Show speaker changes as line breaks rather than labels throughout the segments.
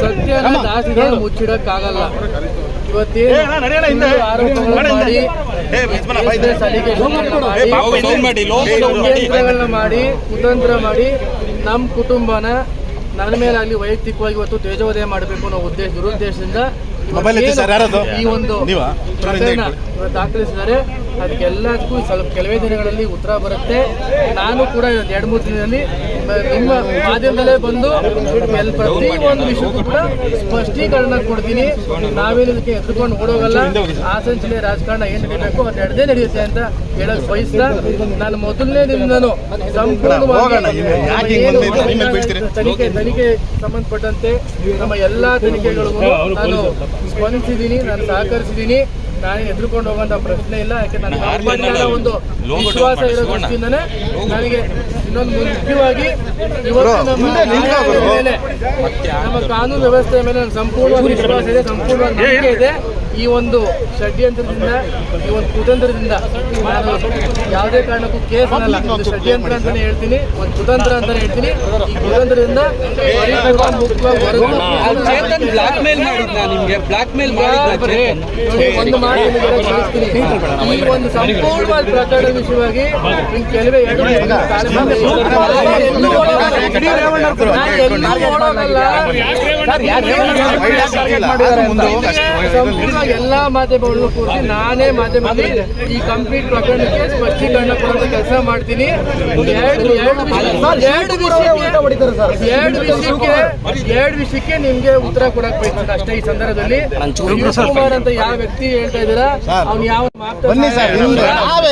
ಸತ್ಯನ ಮುಚ್ಚಿಡಕ್ಕಾಗಲ್ಲ. ಇವತ್ತೇನು ಮಾಡಿ ಕುತಂತ್ರ ಮಾಡಿ ನಮ್ಮ ಕುಟುಂಬನ ನನ್ನ ಮೇಲಾಗಲಿ ವೈಯಕ್ತಿಕವಾಗಿ ಇವತ್ತು ತೇಜೋದಯ ಮಾಡಬೇಕು ಅನ್ನೋ ಉದ್ದೇಶ ದುರುದ್ದೇಶದಿಂದ
ಮೊಬೈಲ್ ಎತ್ತಿ ಸರ್, ಯಾರದು?
ಈ ಒಂದು? ಪ್ರಕರಣ ದಾಖಲಿಸಿದ್ದಾರೆ. ಅದಕ್ಕೆಲ್ಲದಕ್ಕೂ ಸ್ವಲ್ಪ ಕೆಲವೇ ದಿನಗಳಲ್ಲಿ ಉತ್ತರ ಬರುತ್ತೆ. ನಾನು ಕೂಡ ಎರಡು ಮೂರು ದಿನದಲ್ಲಿ ನಿಮ್ಮ ಮಾಧ್ಯಮದಲ್ಲೇ ಬಂದು ಪ್ರತಿ ಒಂದು ವಿಷಯಕ್ಕೂ ಕೂಡ ಸ್ಪಷ್ಟೀಕರಣ ಕೊಡ್ತೀನಿ. ನಾವೇನು ಇದಕ್ಕೆ ಎದ್ರುಕೊಂಡು ಓಡೋಗಲ್ಲ. ಹಾಸನ ಜಿಲ್ಲೆ ರಾಜಕಾರಣ ಏನು ನಡೀಬೇಕು ಅದು ನಡೆದೇ ನಡೆಯುತ್ತೆ ಅಂತ ಹೇಳಕ್ ಬಯಸ್ತಾ ನಾನು ಮೊದಲನೇ
ದಿನದೂ
ಸಂಪೂರ್ಣವಾಗಿ? ತನಿಖೆ ತನಿಖೆ ಸಂಬಂಧಪಟ್ಟಂತೆ ನಮ್ಮ ಎಲ್ಲಾ ತನಿಖೆಗಳಿಗೂ ನಾನು ಸ್ಪಂದಿಸಿದ್ದೀನಿ ನಾನು ಸಹಕರಿಸಿದ್ದೀನಿ. ನಾನು ಎದುರುಕೊಂಡು ಹೋಗುವಂತ ಪ್ರಶ್ನೆ ಇಲ್ಲ ಯಾಕೆ ನನ್ನ ಒಂದು ವಿಶ್ವಾಸ ಇರೋ ದೃಷ್ಟಿಯಿಂದನೇ ನನಗೆ ಇನ್ನೊಂದು ಮುಖ್ಯವಾಗಿ ಇವತ್ತು ನಮ್ಮ ಕಾನೂನು ವ್ಯವಸ್ಥೆಯ ಮೇಲೆ ನನ್ನ ಸಂಪೂರ್ಣ ವಿಶ್ವಾಸ ಇದೆ ಸಂಪೂರ್ಣ ನಂಬಿಕೆ ಇದೆ. ಈ ಒಂದು ಷಡ್ಯಂತ್ರದಿಂದ ಈ ಒಂದು ಕುತಂತ್ರದಿಂದ ನಾನು ಯಾವುದೇ ಕಾರಣಕ್ಕೂ ಕೇಸ್ ಅನ್ನಲ್ಲ ಷಡ್ಯಂತ್ರ ಅಂತಾನೆ ಹೇಳ್ತೀನಿ ಒಂದು ಕುತಂತ್ರ ಅಂತಾನೆ ಹೇಳ್ತೀನಿ. ಈ ಕುತಂತ್ರದಿಂದ ಒಂದು ಮಾತು ಈ ಒಂದು ಸಂಪೂರ್ಣವಾದ ಪ್ರಕರಣ ವಿಷಯವಾಗಿ ಕೆಲವೇ ಎರಡು ಎಲ್ಲೂ ಮಾಧ್ಯಮಗಳನ್ನು ಕೂರಿಸಿ ನಾನೇ ಮಾಧ್ಯಮದಲ್ಲಿ ಈ ಕಂಪ್ಲೀಟ್ ಪ್ರಕರಣಕ್ಕೆ ಸ್ಪಷ್ಟೀಕರಣ ಕೊಡುವ ಕೆಲಸ ಮಾಡ್ತೀನಿ ಎರಡು ಎರಡು ವಿಷಯ- ಎರಡು ವಿಷಯಕ್ಕೆ ಎರಡು ವಿಷಯಕ್ಕೆ ನಿಮ್ಗೆ. ಉತ್ತರ ಕೊಡಕ್ ಬೇಕು ಅಷ್ಟೇ ಈ ಸಂದರ್ಭದಲ್ಲಿ ಕುಮಾರ್ ಅಂತ ಯಾವ ವ್ಯಕ್ತಿ ಹೇಳ್ತಾ ಇದ್ದೀರಾ ಅವ್ನು ಯಾವ
ಸರ್, ನಾವೇ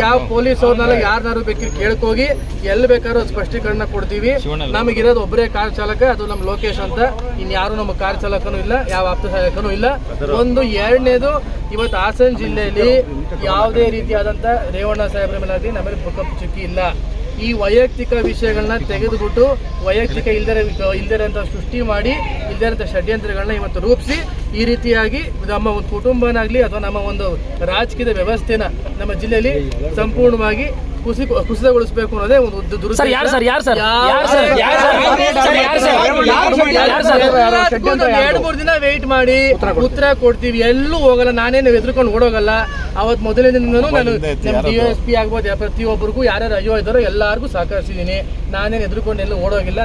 ಯಾವ ಪೊಲೀಸ್ ಅವ್ರನ್ನೆಲ್ಲ ಯಾರನ್ನಾರು ಬೇಕಿದ್ರೆ ಕೇಳ್ಕೋಗಿ ಎಲ್ಲಿ ಬೇಕಾದ್ರೂ ಸ್ಪಷ್ಟೀಕರಣ ಕೊಡ್ತೀವಿ. ನಮಗಿರೋದು ಒಬ್ಬರೇ ಕಾರ್ ಚಾಲಕ ಅದು ನಮ್ಮ ಲೋಕೇಶ್ ಅಂತ. ಇನ್ಯಾರು ನಮ್ಮ ಕಾರ್ ಚಾಲಕನೂ ಇಲ್ಲ ಯಾವ ಆಪ್ತ ಸಹಾಯಕನೂ ಇಲ್ಲ. ಒಂದು ಎರಡನೇದು ಇವತ್ತು ಹಾಸನ ಜಿಲ್ಲೆಯಲ್ಲಿ ಯಾವುದೇ ರೀತಿಯಾದಂಥ ರೇವಣ್ಣ ಸಾಹೇಬ್ರ ಮೇಲೆ ನಮಗೆ ಭೂಕಂಪ ಚುಕ್ಕಿ ಇಲ್ಲ. ಈ ವೈಯಕ್ತಿಕ ವಿಷಯಗಳನ್ನ ತೆಗೆದುಬಿಟ್ಟು ವೈಯಕ್ತಿಕ ಇಲ್ದರೆ ಇಲ್ದಿರೋಂಥ ಅಂತ ಸೃಷ್ಟಿ ಮಾಡಿ ಇಲ್ದೇ ಅಂತ ಷಡ್ಯಂತ್ರಗಳನ್ನ ಇವತ್ತು ರೂಪಿಸಿ ಈ ರೀತಿಯಾಗಿ ನಮ್ಮ ಒಂದು ಕುಟುಂಬನಾಗ್ಲಿ ಅಥವಾ ನಮ್ಮ ಒಂದು ರಾಜಕೀಯದ ವ್ಯವಸ್ಥೆನ ನಮ್ಮ ಜಿಲ್ಲೆಯಲ್ಲಿ ಸಂಪೂರ್ಣವಾಗಿ ಕುಸಿ ಕುಸಿತಗೊಳಿಸಬೇಕು ಅನ್ನೋದೇ ಒಂದು ಉದ್ದ ಎರಡು ಮೂರು ದಿನ ವೇಟ್ ಮಾಡಿ ಉತ್ತರ ಕೊಡ್ತೀವಿ. ಎಲ್ಲೂ ಹೋಗಲ್ಲ. ನಾನೇನು ಎದ್ರುಕೊಂಡು ಓಡೋಗಲ್ಲ. ಅವತ್ ಮೊದಲನೇ ದಿನನೂ ನಾನು? ಡಿ ಎಸ್ ಪಿ ಆಗ್ಬೋದು ಪ್ರತಿಯೊಬ್ಬರಿಗೂ ಯಾರ್ಯಾರು ಅಯ್ಯೋ ಇದ್ದಾರೋ ಎಲ್ಲರಿಗೂ ಸಹಕರಿಸಿದ್ದೀನಿ ನಾನೇನು ಎದ್ರುಕೊಂಡು ಎಲ್ಲೂ ಓಡೋಗಿಲ್ಲ.